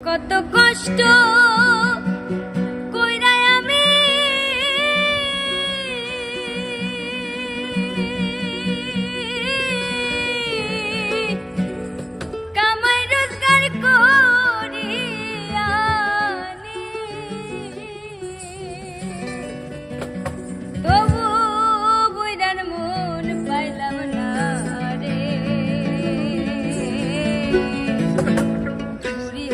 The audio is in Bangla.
কত কষ্ট